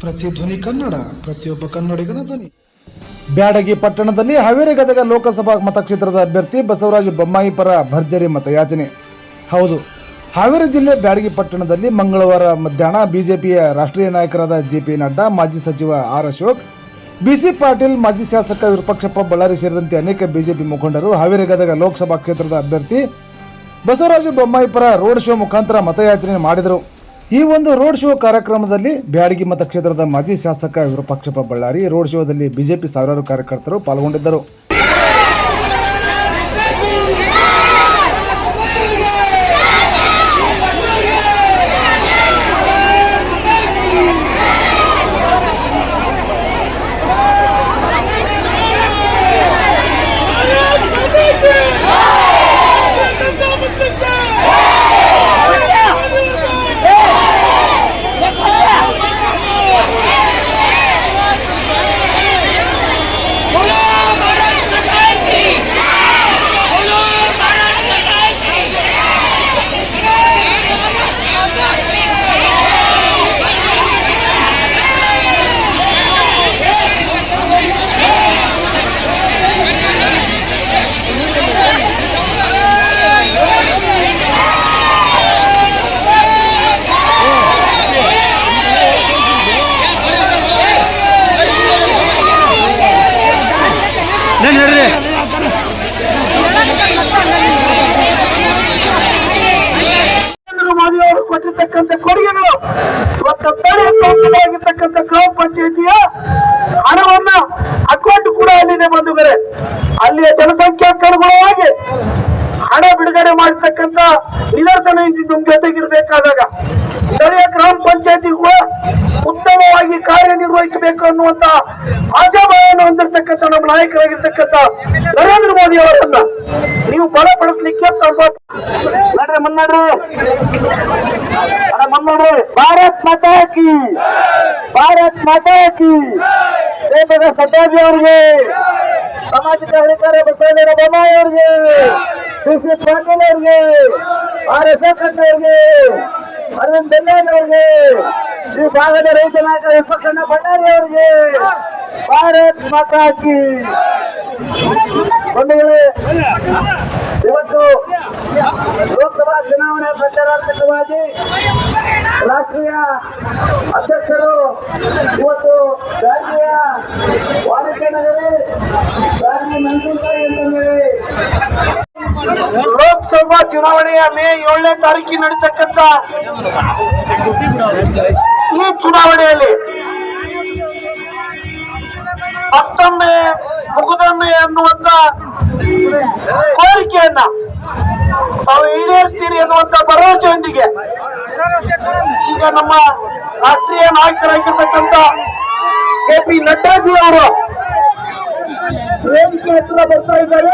ಪ್ರತಿಧ್ವನಿ ಕನ್ನಡ, ಪ್ರತಿಯೊಬ್ಬ ಕನ್ನಡಿಗನ ಧ್ವನಿ. ಬ್ಯಾಡಗಿ ಪಟ್ಟಣದಲ್ಲಿ ಹಾವೇರಿ ಗದಗ ಲೋಕಸಭಾ ಮತಕ್ಷೇತ್ರದ ಅಭ್ಯರ್ಥಿ ಬಸವರಾಜ ಬೊಮ್ಮಾಯಿ ಪರ ಭರ್ಜರಿ ಮತಯಾಚನೆ. ಹೌದು, ಹಾವೇರಿ ಜಿಲ್ಲೆ ಬ್ಯಾಡಗಿ ಪಟ್ಟಣದಲ್ಲಿ ಮಂಗಳವಾರ ಮಧ್ಯಾಹ್ನ ಬಿಜೆಪಿಯ ರಾಷ್ಟ್ರೀಯ ನಾಯಕರಾದ ಜೆ ಪಿ ನಡ್ಡಾ, ಮಾಜಿ ಸಚಿವ ಆರ್ ಅಶೋಕ್ ಬಿಸಿ ಪಾಟೀಲ್, ಮಾಜಿ ಶಾಸಕ ವಿರೂಪಾಕ್ಷಪ್ಪ ಬಳ್ಳಾರಿ ಸೇರಿದಂತೆ ಅನೇಕ ಬಿಜೆಪಿ ಮುಖಂಡರು ಹಾವೇರಿ ಗದಗ ಲೋಕಸಭಾ ಕ್ಷೇತ್ರದ ಅಭ್ಯರ್ಥಿ ಬಸವರಾಜ ಬೊಮ್ಮಾಯಿ ಪರ ರೋಡ್ ಶೋ ಮುಖಾಂತರ ಮತಯಾಚನೆ ಮಾಡಿದರು. ಈ ಒಂದು ರೋಡ್ ಶೋ ಕಾರ್ಯಕ್ರಮದಲ್ಲಿ ಬ್ಯಾಡಗಿ ಮತಕ್ಷೇತ್ರದ ಮಾಜಿ ಶಾಸಕ ವಿರೂಪಾಕ್ಷಪ್ಪ ಬಳ್ಳಾರಿ ರೋಡ್ ಶೋದಲ್ಲಿ ಬಿಜೆಪಿ ಸಾವಿರಾರು ಕಾರ್ಯಕರ್ತರು ಪಾಲ್ಗೊಂಡಿದ್ದರು. ನರೇಂದ್ರ ಮೋದಿ ಅವರು ಕೊಟ್ಟಿರ್ತಕ್ಕಂಥ ಕೊಡುಗೆಗಳು ಇವತ್ತು ಪಂಚಾಯತಿಯ ಹಣವನ್ನ ಅಕೌಂಟ್ ಕೂಡ ಅಲ್ಲಿದೆ ಬಂಧುಗಳೇ ಅಲ್ಲಿಯ ಜನಸಂಖ್ಯಾಕ್ಕನುಗುಣವಾಗಿ ಹಣ ಬಿಡುಗಡೆ ಮಾಡತಕ್ಕಂತ ನಿದರ್ಶನ ನಿಮ್ ಜೊತೆಗಿರ್ಬೇಕಾದಾಗ ಸ್ಥಳೀಯ ಗ್ರಾಮ ಪಂಚಾಯತಿ ಕೂಡ ಉತ್ತಮವಾಗಿ ಕಾರ್ಯನಿರ್ವಹಿಸಬೇಕು ಅನ್ನುವಂತ ಆಶಾಭಾವವನ್ನು ಹೊಂದಿರತಕ್ಕಂಥ ನಮ್ಮ ನಾಯಕರಾಗಿರ್ತಕ್ಕಂಥ ನರೇಂದ್ರ ಮೋದಿ ಅವರನ್ನ ನೀವು ಬಲಪಡಿಸ್ಲಿಕ್ಕೆ ನಡ್ರಿ, ಮುನ್ನಡ್ರಿ. ಮುನ್ನಡ್ರಿ. ಭಾರತ್ ಮಾತಾ ಕಿ, ಭಾರತ್ ಮಾತಾ ಕಿ. ದೇಶದ ಸದ್ದಾಜಿ ಅವರಿಗೆ. ಸಾಮಾಜಿಕ ಅಧಿಕಾರ ಬಸವಣ್ಣ ಬೊಮ್ಮಾಯಿ ಅವರಿಗೆ. ಸಿ ಪಾಟೀಲ್ ಅವ್ರಿಗೆ ಆರ್ ಎಸ್ ಅವರಿಗೆ ಅರವಿಂದ್ ಈ ಭಾಗದ ರೈತ ನಾಯಕ ವಿಪಕ್ಷಣ್ಣ ಬಳ್ಳಾರಿ ಅವರಿಗೆ, ಭಾರತ್ ಮಾತಾಕಿ ಬಂಧುಗಳೇ, ಇವತ್ತು ಲೋಕಸಭಾ ಚುನಾವಣೆ ಪ್ರಚಾರಾರ್ಥಕವಾಗಿ ರಾಷ್ಟ್ರೀಯ ಅಧ್ಯಕ್ಷರು, ಇವತ್ತು ಗಾಂಧಿಯ ವಾಣಿಜ್ಯ ನಗರಿ, ರಾಜ್ಯ ಮೆಣಸಿನಕಾಯಿ ಲೋಕಸಭಾ ಚುನಾವಣೆಯ ಮೇ ಏಳನೇ ತಾರೀಕಿಗೆ ನಡೀತಕ್ಕಂತ ಈ ಚುನಾವಣೆಯಲ್ಲಿ ಮತ್ತೊಮ್ಮೆ ಮುಗುದೊಮ್ಮೆ ಅನ್ನುವಂತ ಕೋರಿಕೆಯನ್ನ ತಾವು ಈಡೇರಿಸ್ತೀರಿ ಅನ್ನುವಂತ ಭರವಸೆಯೊಂದಿಗೆ ಈಗ ನಮ್ಮ ರಾಷ್ಟ್ರೀಯ ನಾಯಕರಾಗಿರ್ತಕ್ಕಂಥ ಕೆ ಪಿ ನಡ್ಡಾಜಿ ಅವರು. ವೇದಿಕೆ ಹತ್ರ ಬರ್ತಾ ಇದ್ದಾರೆ.